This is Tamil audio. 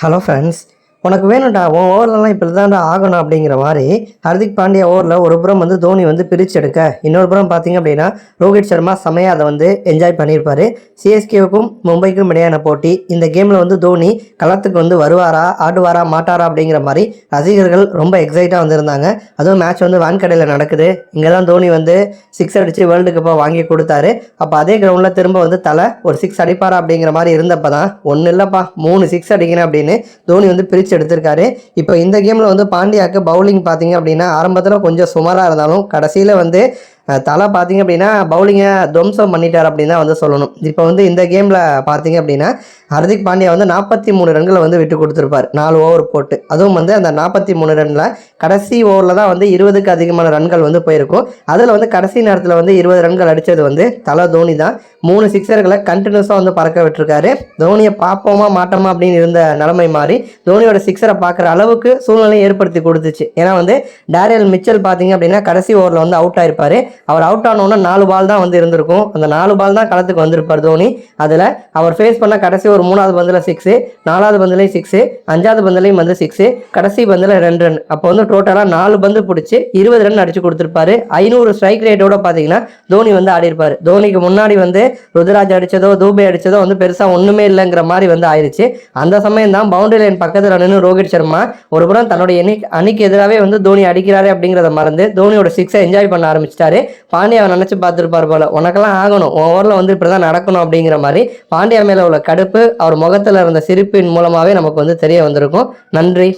ஹலோ ஃப்ரெண்ட்ஸ் உனக்கு வேணும்டா உன் ஓவர்லலாம் இப்படி தான்டா ஆகணும் அப்படிங்கிற மாதிரி ஹர்திக் பாண்டியா ஓவரில் ஒரு புறம் வந்து தோனி வந்து பிரித்து எடுக்க இன்னொரு புறம் பார்த்தீங்க அப்படின்னா ரோஹித் சர்மா செமையாக அதை வந்து என்ஜாய் பண்ணியிருப்பார். சிஎஸ்கேவுக்கும் மும்பைக்கும் இடையான போட்டி. இந்த கேமில் வந்து தோனி களத்துக்கு வந்து வருவாரா ஆடுவாரா மாட்டாரா அப்படிங்கிற மாதிரி ரசிகர்கள் ரொம்ப எக்ஸைட்டாக வந்திருந்தாங்க. அதுவும் மேட்ச் வந்து வான்கடையில் நடக்குது. இங்கே தான் தோனி வந்து சிக்ஸ் அடித்து வேர்ல்டு கப்பை வாங்கி கொடுத்தாரு. அப்போ அதே கிரவுண்டில் திரும்ப வந்து தலை ஒரு சிக்ஸ் அடிப்பாரா அப்படிங்கிற மாதிரி இருந்தப்போ தான் ஒன்றும் இல்லைப்பா மூணு சிக்ஸ் அடிக்கணும் அப்படின்னு தோனி வந்து பிரித்து எடுத்திருக்காரு. இப்போ இந்த கேமில் வந்து பாண்டியாவுக்கு பவுலிங் பார்த்தீங்க அப்படின்னா ஆரம்பத்தில் கொஞ்சம் சுமாராக இருந்தாலும் கடைசியில் வந்து தலை பார்த்தீங்க அப்படின்னா பவுலிங்கை துவம்சம் பண்ணிட்டார் அப்படின்னு தான் வந்து சொல்லணும். இப்போ வந்து இந்த கேமில் பார்த்தீங்க அப்படின்னா ஹர்திக் பாண்டியா வந்து நாற்பத்தி மூணு ரன்களை வந்து விட்டு கொடுத்துருப்பார். நாலு ஓவர் போட்டு. அதுவும் வந்து அந்த நாற்பத்தி மூணு ரனில் கடைசி ஓவரில் தான் வந்து இருபதுக்கு அதிகமான ரன்கள் வந்து போயிருக்கும். அதில் வந்து கடைசி நேரத்தில் வந்து இருபது ரன்கள் அடித்தது வந்து தலை தோனி தான். மூணு சிக்ஸர்களை கண்டினியூஸாக வந்து பறக்க விட்டுருக்காரு. தோனியை பார்ப்போமா மாட்டோமா அப்படின்னு இருந்த நிலைமை மாறி தோனியோட சிக்ஸரை பார்க்குற அளவுக்கு சூழ்நிலையை ஏற்படுத்தி கொடுத்துச்சு. ஏன்னா வந்து டேரியல் மிச்சல் பார்த்தீங்க அப்படின்னா கடைசி ஓவரில் வந்து அவுட் ஆயிருப்பாரு. அவர் அவுட் ஆனோன்னா நாலு பால் தான் வந்து இருந்திருக்கும். அந்த நாலு பால் தான் களத்துக்கு வந்திருப்பார் தோனி. அதில் அவர் ஃபேஸ் பண்ண கடைசி ஒரு மூணாவது பந்தில் சிக்ஸு நாலாவது பந்துலேயும் சிக்ஸு அஞ்சாவது பந்துலேயும் வந்து சிக்ஸு கடைசி பந்தில் ரெண்டு ரன் அப்போ வந்து டோட்டலாக நாலு பந்து பிடிச்சி இருபது ரன் அடிச்சு கொடுத்துருப்பாரு. ஐநூறு ஸ்ட்ரைக் ரேட்டோட பார்த்தீங்கன்னா தோனி வந்து ஆடிருப்பார் தோனிக்கு முன்னாடி வந்து ருத்ராஜ் அடித்ததோ தூபே அடித்ததோ வந்து பெருசாக ஒன்றுமே இல்லைங்கிற மாதிரி வந்து ஆயிடுச்சு அந்த சமயம் தான் பவுண்டரி லைன் பக்கத்தில் நின்று ரோஹித் சர்மா ஒரு புறம் தன்னுடைய அணி அணிக்கு எதிராகவே வந்து தோனி அடிக்கிறாரு அப்படிங்கிறத மறந்து தோனியோட சிக்ஸை என்ஜாய் பண்ண ஆரம்பிச்சிட்டாரு. பாண்டியாவை நினச்சி பார்த்துருப்பார் போல உனக்கெல்லாம் ஆகணும் ஓவரில் வந்து இப்படி தான் நடக்கணும் அப்படிங்கிற மாதிரி பாண்டியா மேலே உள்ள கடுப்பு அவர் முகத்தில் இருந்த சிரிப்பின் மூலமாகவே நமக்கு வந்து தெரிய வந்திருக்கும். நன்றி.